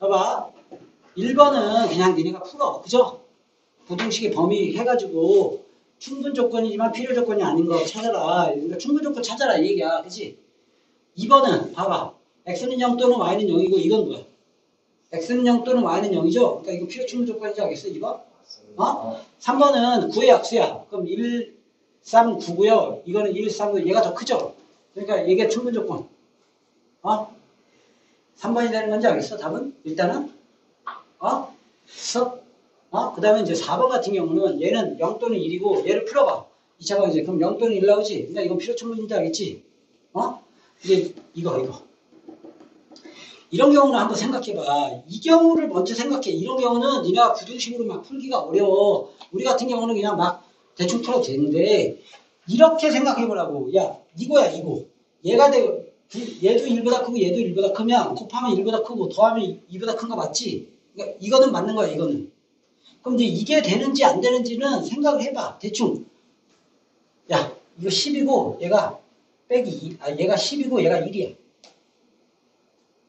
봐봐. 1번은 그냥 니네가 풀어. 그죠? 부등식의 범위 해가지고 충분 조건이지만 필요 조건이 아닌 거 찾아라. 그러니까 충분 조건 찾아라 이 얘기야. 그치? 2번은 봐봐. x는 0 또는 y는 0이고 이건 뭐야? x는 0 또는 y는 0이죠? 그러니까 이거 필요 충분 조건이지 알겠어? 2번? 어? 3번은 9의 약수야. 그럼 1, 3, 9고요. 이거는 1, 3, 9. 얘가 더 크죠? 그러니까 이게 충분 조건. 어? 3번이 되는 건지 알겠어? 답은? 일단은? 어? 섭? 어? 그 다음에 이제 4번 같은 경우는 얘는 0 또는 1이고 얘를 풀어봐. 2차 방이제 그럼 0 또는 1 나오지? 그러니까 이건 필요 충분인지 알겠지? 어? 이제 이거 이거. 이런 경우는 한번 생각해봐. 이 경우를 먼저 생각해. 이런 경우는 니네가 부등식으로 막 풀기가 어려워. 우리 같은 경우는 그냥 막 대충 풀어도 되는데 이렇게 생각해보라고. 야 이거야 이거. 얘가 되 얘도 1보다 크고 얘도 1보다 크면 곱하면 1보다 크고 더하면 2보다 큰 거 맞지? 그러니까 이거는 맞는 거야 이거는. 그럼 이제 이게 되는지 안 되는지는 생각을 해봐. 대충. 야 이거 10이고 얘가 빼기 2. 아 얘가 10이고 얘가 1이야.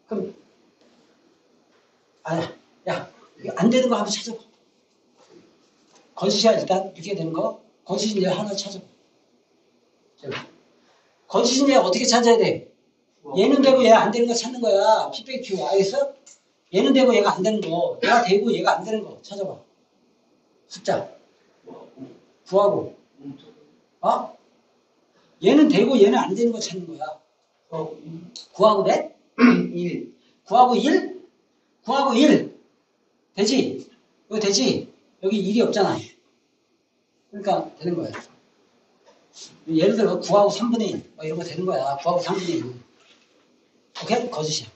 그럼 아야 야 이거 안 되는 거 한번 찾아봐. 건수야 일단 이렇게 되는 거 건수신제 하나 찾아봐. 자, 건수신제 어떻게 찾아야 돼? 얘는 되고 얘 안 되는 거 찾는 거야. P 빼기 Q 알겠어? 얘는 되고 얘가 안 되는 거, 얘가 되고 얘가 안 되는 거 찾아봐. 숫자 구하고 어? 얘는 되고 얘는 안 되는 거 찾는 거야. 구하고 몇? 1. 구하고 1? 구하고 1. 되지? 이거 되지? 여기 1이 없잖아. 그러니까 되는 거야. 예를 들어 구하고 3분의 1. 뭐 이런 거 되는 거야. 구하고 3분의 1. 오케이? 거짓이야.